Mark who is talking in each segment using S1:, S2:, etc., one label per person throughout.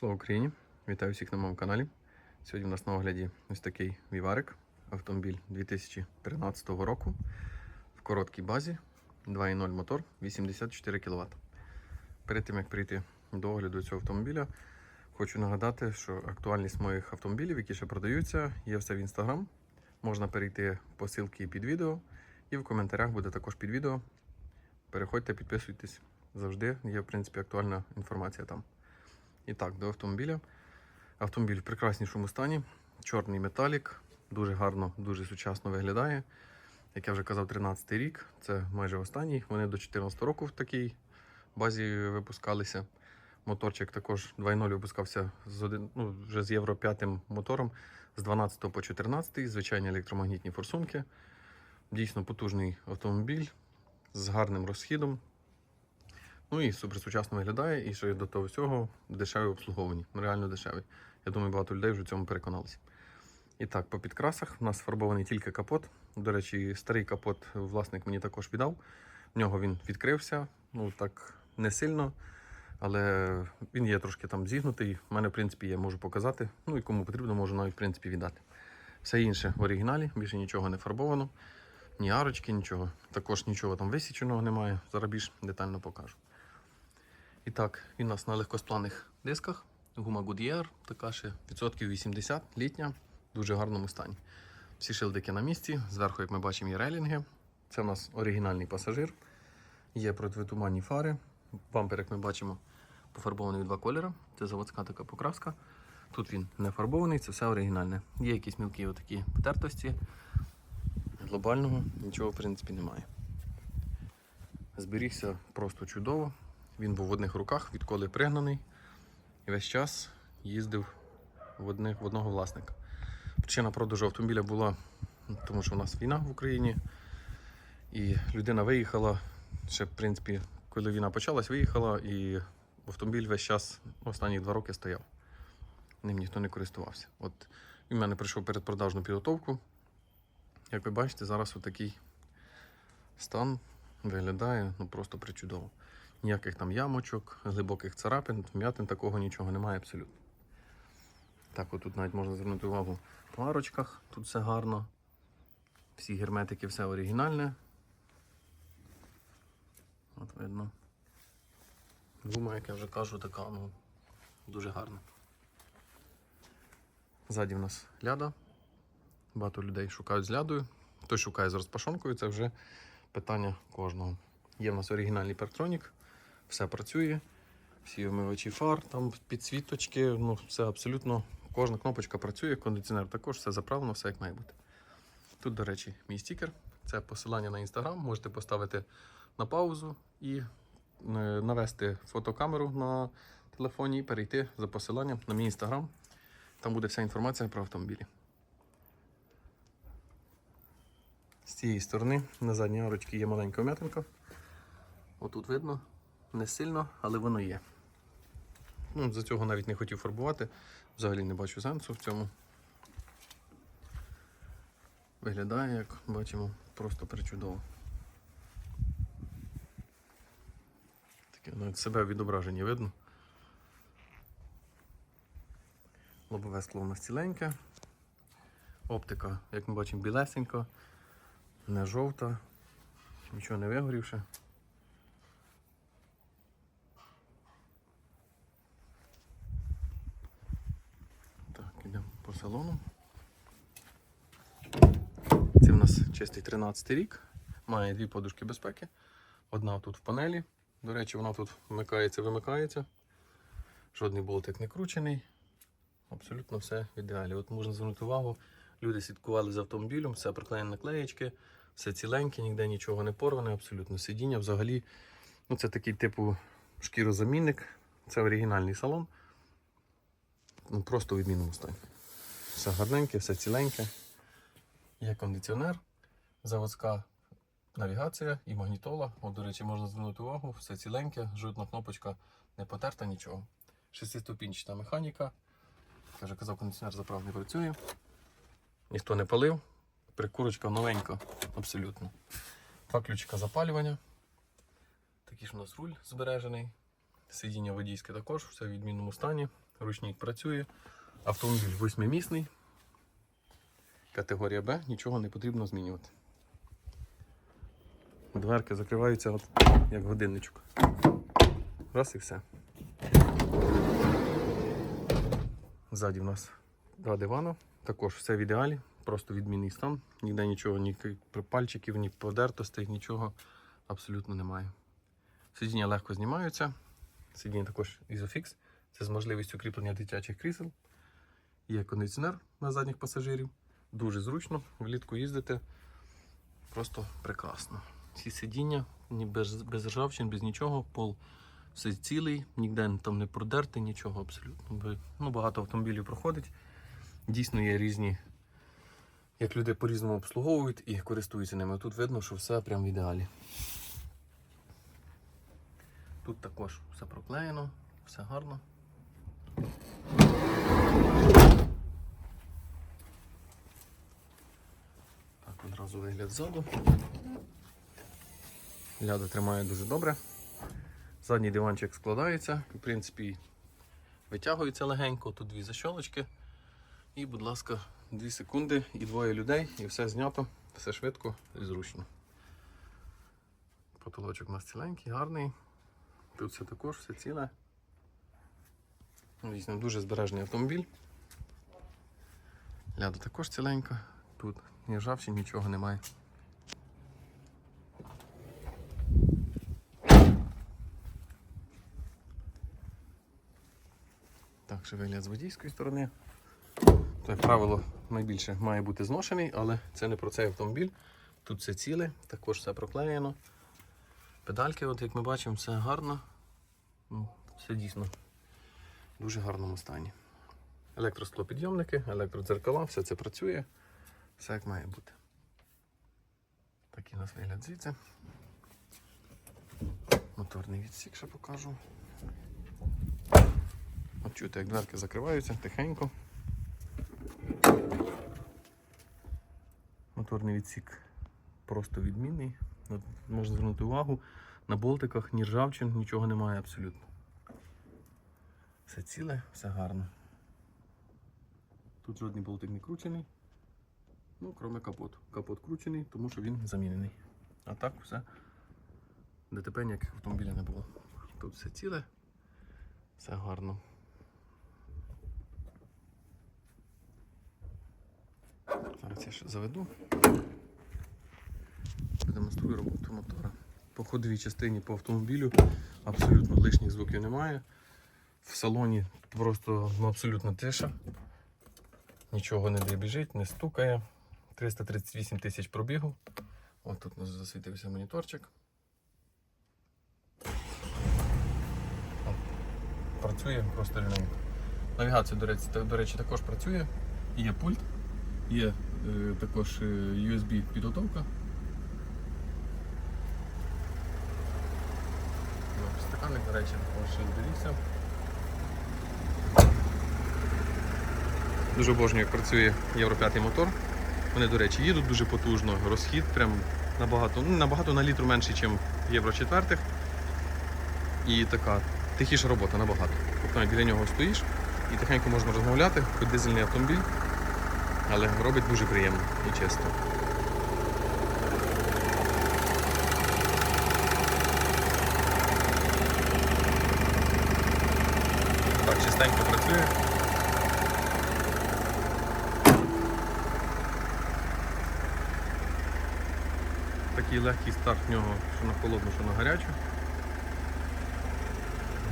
S1: Слава Україні! Вітаю всіх на моєму каналі. Сьогодні у нас на огляді ось такий віварик, автомобіль 2013 року в короткій базі, 2.0 мотор, 84 кВт. Перед тим як прийти до огляду цього автомобіля, хочу нагадати, що актуальність моїх автомобілів, які ще продаються, є все в інстаграм. Можна перейти по ссылці під відео, і в коментарях буде також під відео. Переходьте, підписуйтесь. Завжди є, в принципі, актуальна інформація там. І так, до автомобіля. Автомобіль в прекраснішому стані. Чорний металік, дуже гарно, дуже сучасно виглядає. Як я вже казав, 13 рік, це майже останній. Вони до 14 року в такій базі випускалися. Моторчик також 2.0 випускався з один, ну, вже з Євро 5 мотором з 12 по 14, звичайні електромагнітні форсунки. Дійсно потужний автомобіль з гарним розхідом. Ну і суперсучасно виглядає, і ще до того всього дешеві обслуговані. Ну, реально дешевий. Я думаю, багато людей вже в цьому переконалися. І так, по підкрасах у нас фарбований тільки капот. До речі, старий капот власник мені також віддав. В нього він відкрився, ну так не сильно, але він є трошки там зігнутий. У мене, в принципі, я можу показати. Ну і кому потрібно, можу навіть в принципі віддати. Все інше в оригіналі, більше нічого не фарбовано, ні арочки, нічого. Також нічого там висіченого немає. Зараз більш детально покажу. І так, він у нас на легкосплавних дисках. Гума Goodyear, така ще відсотків 80 літня, в дуже гарному стані. Всі шилдики на місці. Зверху, як ми бачимо, є рейлінги. Це у нас оригінальний пасажир. Є противотуманні фари. Бампер, як ми бачимо, пофарбований у два кольори. Це заводська така покраска. Тут він не фарбований, це все оригінальне. Є якісь мілкі отакі потертості. Глобального нічого, в принципі, немає. Зберігся просто чудово. Він був в одних руках, відколи пригнаний. І весь час їздив в, одних, в одного власника. Причина продажу автомобіля була, ну, тому що у нас війна в Україні. І людина виїхала. Ще, в принципі, коли війна почалась, виїхала, і автомобіль весь час останні два роки стояв. Ним ніхто не користувався. От він мене прийшов передпродажну підготовку. Як ви бачите, зараз отакий стан виглядає ну, просто причудово. Ніяких там ямочок, глибоких царапин, вм'ятин, такого нічого немає абсолютно. Так, отут навіть можна звернути увагу по арочках, тут все гарно. Всі герметики, все оригінальне. От видно. Гума, як я вже кажу, така ну, дуже гарна. Ззаді в нас ляда. Багато людей шукають з лядою. Хтось шукає з розпашонкою, це вже питання кожного. Є в нас оригінальний парктронік, все працює, всі омивачі фар, там підсвіточки, ну все абсолютно, кожна кнопочка працює, кондиціонер також, все заправлено, все як має бути. Тут, до речі, мій стікер. Це посилання на інстаграм. Можете поставити на паузу і е, навести фотокамеру на телефоні і перейти за посиланням на мій інстаграм. Там буде вся інформація про автомобілі. З цієї сторони на задній арочці є маленька вм'ятинка. Отут видно, не сильно, але воно є. Ну, За цього навіть не хотів фарбувати. Взагалі не бачу сенсу в цьому. Виглядає, як бачимо, просто причудово. Таке навіть себе відображення видно. Лобове скло у нас ціленьке. Оптика, як ми бачимо, білесенька, не жовта, нічого не вигорівши. Так, салону. Це в нас чистий 13 рік. Має дві подушки безпеки. Одна тут в панелі. До речі, вона тут вмикається, вимикається. Жодний болтик не кручений. Абсолютно все в ідеалі. От можна звернути увагу, люди слідкували за автомобілем, все приклеєно наклеєчки, все ціленьке, ніде нічого не порване, абсолютно сидіння. Взагалі, ну це такий типу шкірозамінник. Це оригінальний салон. Ну, просто у відмінному стані. Все гарненьке, все ціленьке. Є кондиціонер, заводська навігація і магнітола. От, до речі, можна звернути увагу, все ціленьке, жодна кнопочка не потерта, нічого. Шестиступінчата механіка. Я вже казав, кондиціонер заправний працює. Ніхто не палив. Прикурочка новенька, абсолютно. Два ключика запалювання. Такий ж у нас руль збережений. Сидіння водійське також, все в відмінному стані. ручник працює. Автомобіль восьмимісний. Категорія Б, нічого не потрібно змінювати. Дверки закриваються от, як годинничок. Раз і все. Ззаді в нас два дивана. Також все в ідеалі, просто відмінний стан. Ніде нічого, ні пальчиків, ні подертостей, нічого абсолютно немає. Сидіння легко знімаються. Сидіння також Isofix. Це з можливістю кріплення дитячих крісел. Є кондиціонер на задніх пасажирів. Дуже зручно, влітку їздити. Просто прекрасно. Ці сидіння ні без, без ржавчин, без нічого, пол все цілий, ніде там не продерти, нічого абсолютно. Ну, багато автомобілів проходить. Дійсно є різні, як люди по-різному обслуговують і користуються ними. Тут видно, що все прям в ідеалі. Тут також все проклеєно, все гарно. Так, одразу вигляд ззаду. Ляда тримає дуже добре. Задній диванчик складається, в принципі, витягується легенько, тут дві защолочки. І, будь ласка, 2 секунди і двоє людей, і все знято, все швидко і зручно. Потолочок у нас ціленький, гарний. Тут все також, все ціле. Дійсно, дуже збережений автомобіль. Ляда також ціленька. Тут ні ржавчин, нічого немає. Так, ще з водійської сторони. То, як правило, найбільше має бути зношений, але це не про цей автомобіль. Тут все ціле, також все проклеєно. Педальки, от як ми бачимо, все гарно. Ну, Все дійсно в дуже гарному стані. Електросклопідйомники, електродзеркала, все це працює, все як має бути. Такий у нас вигляд звідси. Моторний відсік ще покажу. От чути, як дверки закриваються тихенько. Моторний відсік просто відмінний. От Можна звернути увагу. На болтиках ні ржавчин, нічого немає абсолютно. Все ціле, все гарно. Тут жодний болтик не кручений. Ну, кроме капоту. Капот кручений, тому що він замінений. А так все ДТП ніяких автомобіля не було. Тут все ціле, все гарно. Зараз я ще заведу. Продемонструю роботу мотора. По ходовій частині по автомобілю абсолютно лишніх звуків немає. В салоні просто ну, абсолютно тиша. Нічого не дребіжить, не стукає. 338 тисяч пробігу. Ось тут у нас засвітився моніторчик. От. Працює просто рівненько. Навігація, до речі, до речі, також працює. Є пульт, є е, також е, USB підготовка. Ну, Стаканник, до речі, також зберігся. Дуже обожнюю, як працює Євро 5 мотор. Вони, до речі, їдуть дуже потужно, розхід прям набагато, ну, набагато на літру менший, ніж Євро четвертих. І така тихіша робота набагато. Тобто біля нього стоїш і тихенько можна розмовляти, хоч дизельний автомобіль, але робить дуже приємно і чисто. Так, чистенько працює. Такий легкий старт в нього, що на холодну, що на гарячу.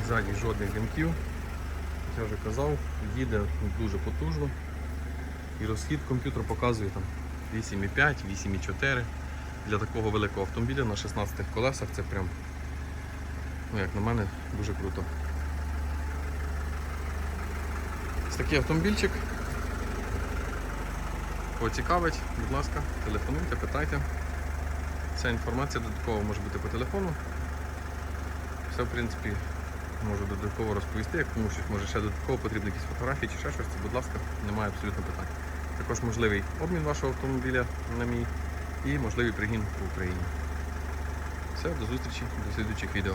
S1: Ззаді жодних дімків. Я вже казав, їде дуже потужно. І розхід комп'ютер показує там 8,5, 8,4. Для такого великого автомобіля на 16 колесах це прям, ну як на мене, дуже круто. Ось такий автомобільчик. Кого будь ласка, телефонуйте, питайте. Вся інформація додаткова може бути по телефону. Все, в принципі, можу додатково розповісти, як комусь щось може ще додатково потрібні якісь фотографії чи ще щось, це, будь ласка, немає абсолютно питань. Також можливий обмін вашого автомобіля на мій і можливий пригін в Україні. Все, до зустрічі, до слідуючих відео.